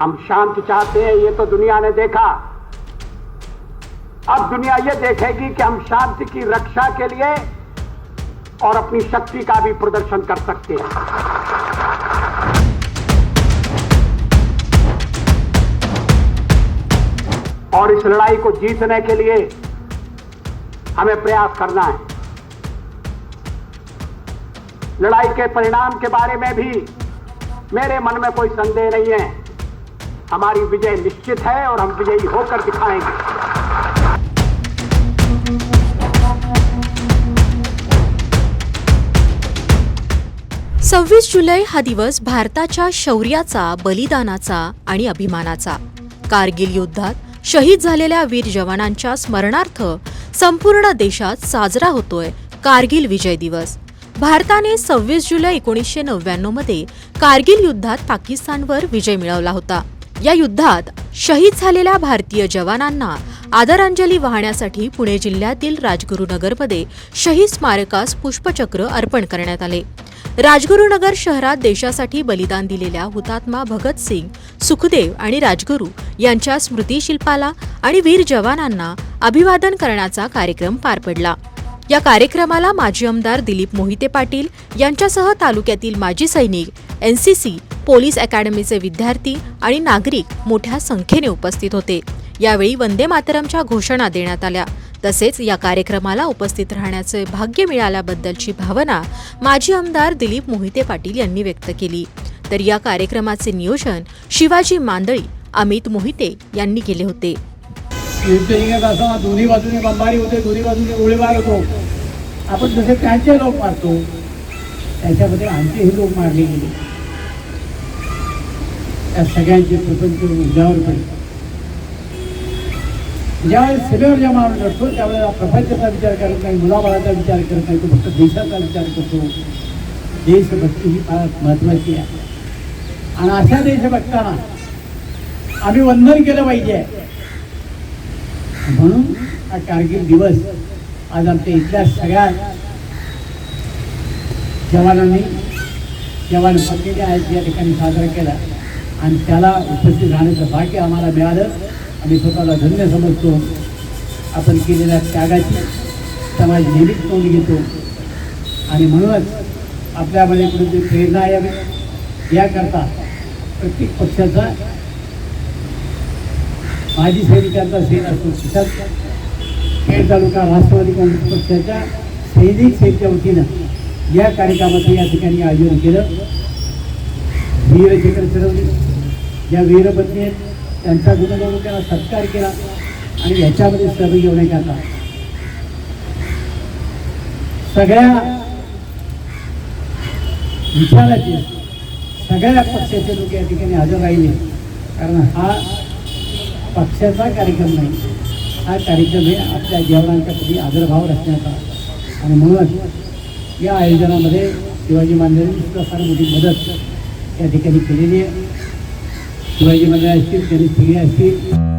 हम शांति चाहते हैं, ये तो दुनिया ने देखा। अब दुनिया ये देखेगी कि हम शांति की रक्षा के लिए और अपनी शक्ति का भी प्रदर्शन कर सकते हैं। और इस लड़ाई को जीतने के लिए हमें प्रयास करना है। लड़ाई के परिणाम के बारे में भी मेरे मन में कोई संदेह नहीं है। हमारी विजय निश्चित है और हम विजयी होकर दिखाएंगे। सव्वीस जुलै हा दिवस भारताच्या शौर्याचा बलिदानाचा आणि अभिमानाचा. कारगिल युद्धात शहीद झालेल्या वीर जवानांच्या स्मरणार्थ संपूर्ण देशात साजरा होतोय कारगिल विजय दिवस. भारताने सव्वीस जुलै एकोणीसशे नव्याण्णवमध्ये कारगिल युद्धात पाकिस्तानवर विजय मिळवला होता. या युद्धात शहीद झालेल्या भारतीय जवानांना आदरांजली वाहण्यासाठी पुणे जिल्ह्यातील राजगुरुनगरमध्ये शहीद स्मारकास पुष्पचक्र अर्पण करण्यात आले. राजगुरुनगर शहरात देशासाठी बलिदान दिलेल्या हुतात्मा भगतसिंग सुखदेव आणि राजगुरू यांच्या स्मृतिशिल्पाला आणि वीर जवानांना अभिवादन करण्याचा कार्यक्रम पार पडला. या कार्यक्रमाला माजी आमदार दिलीप मोहिते पाटील यांच्यासह तालुक्यातील माजी सैनिक एनसीसी पोलीस अकॅडमीचे विद्यार्थी आणि नागरिक मोठ्या संख्येने उपस्थित होते. यावेळी वंदे मातरमच्या घोषणा देण्यात आल्या. तसेच या कार्यक्रमाला उपस्थित राहण्याचे भाग्य मिळाल्याबद्दलची भावना माजी आमदार दिलीप मोहिते पाटील यांनी व्यक्त केली. तर या कार्यक्रमाचे नियोजन शिवाजी मांदळी अमित मोहिते यांनी केले होते. दोन्ही बाजूने बंबारी होते दोन्ही बाजूने गोळीबार होतो. आपण जसे त्यांचे लोक मारतो त्याच्यामध्ये आमचेही लोक मारले गेले. त्या सगळ्यांचे प्रपंच उद्यावर पडले. ज्यावेळेस सभेवर जेव्हा माणूस लढतो त्यावेळेला प्रपंचाचा विचार करत नाही मुलाबाळाचा विचार करत नाही तो फक्त देशाचा विचार करतो. देशभक्ती ही फार महत्वाची आहे. आणि अशा देशभक्तांना आम्ही वंदन केलं पाहिजे. म्हणून हा कारगिल दिवस आज आमच्या इथल्या सगळ्या जवानांनी जवान पत्नीने आज या ठिकाणी साजरा केला. आणि त्याला उपस्थित राहण्याचं भाग्य आम्हाला मिळालं. आम्ही स्वतःला धन्य समजतो. आपण केलेल्या त्यागाची समाज नेहमीच नोंद घेतो. आणि म्हणूनच आपल्यामध्ये कुठेतरी प्रेरणा यावी. याकरता प्रत्येक पक्षाचा माजी सैनिकांचा सेन असतो. तिथं खेड तालुका राष्ट्रवादी काँग्रेस पक्षाच्या सैनिक सेनेच्या वतीनं या कार्यक्रमाचं या ठिकाणी आयोजन केलं. वीरचक्र चढवली ज्या वीरपत्नी आहेत त्यांचा गुणगौरव त्याला सत्कार केला आणि ह्याच्यामध्ये सहभागी होण्याकरता सगळ्या विचाराचे सगळ्या पक्षाचे लोक या ठिकाणी हजर राहिले. कारण हा पक्षाचा कार्यक्रम नाही. हा कार्यक्रम हे आपल्या जेवणांच्या प्रती आदरभाव रचण्याचा. आणि म्हणूनच या आयोजनामध्ये शिवाजी महाराजांनी सुद्धा फार मोठी मदत या ठिकाणी केलेली आहे. शिवाजी महाराज असतील त्यांनी स्त्री असतील.